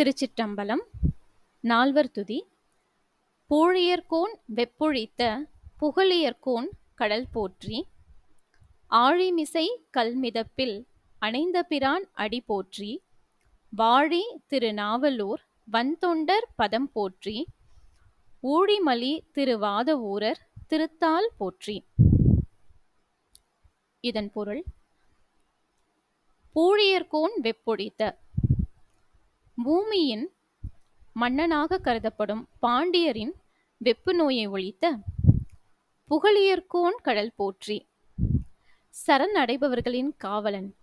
திருச்சிற்றம்பலம் நால்வர் துதி. பூழியர்கோன் வெப்பொழித்த புகழியர்கோன் கடல் போற்றி. ஆழிமிசை கல்மிதப்பில் அணைந்த பிரான் அடி போற்றி. வாழி திருநாவலூர் வந்தொண்டர் பதம் போற்றி. ஊழிமலி திருவாத ஊரர் திருத்தால் போற்றி. இதன் பொருள் பூழியர்கோன் வெப்பொழித்த பூமியின் மன்னனாக கருதப்படும் பாண்டியரின் வெப்பு நோயை ஒழித்த புகழியர்கோன் கடல் போற்றி. சரண் அடைபவர்களின் காவலன்.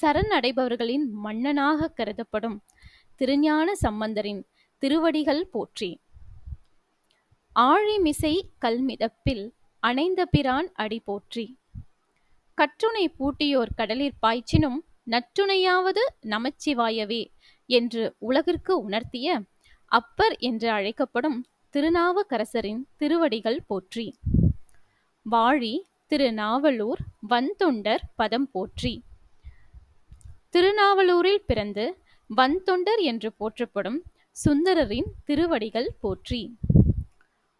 சரண் அடைபவர்களின் மன்னனாக கருதப்படும் திருஞான சம்பந்தரின் திருவடிகள் போற்றி. ஆழிமிசை கல்மிதப்பில் அணைந்த பிரான் அடி போற்றி. கற்றுணை பூட்டியோர் கடலிற் பாய்ச்சினும் நற்றுணையாவது நமச்சிவாயவே. என்று உலகிற்கு உணர்த்திய அப்பர் என்று அழைக்கப்படும் திருநாவுக்கரசரின் திருவடிகள் போற்றி. வாழி திருநாவலூர் வந்தொண்டர் பதம் போற்றி. திருநாவலூரில் பிறந்து வந்தொண்டர் என்று போற்றப்படும் சுந்தரரின் திருவடிகள் போற்றி.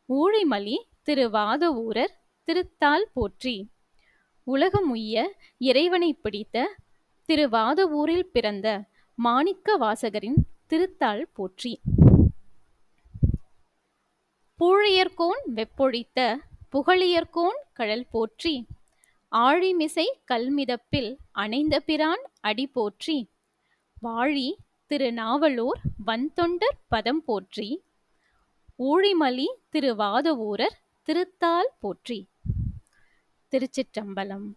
ஊழிமலி திருவாதவூரர் திருத்தால் போற்றி. உலகமுய்ய இறைவனை பிடித்த திருவாதவூரில் பிறந்த மாணிக்க வாசகரின் திருத்தாள் போற்றி. பூழையர்கோன் வெப்பொழித்த புகழியர்கோன் கழல் போற்றி. ஆழிமிசை கல்மிதப்பில் அணைந்த பிரான் அடி போற்றி. வாழி திருநாவலூர் வந்தொண்டர் பதம் போற்றி. ஊழிமலி திருவாதவூரர் திருத்தால் போற்றி. திருச்சிற்றம்பலம்.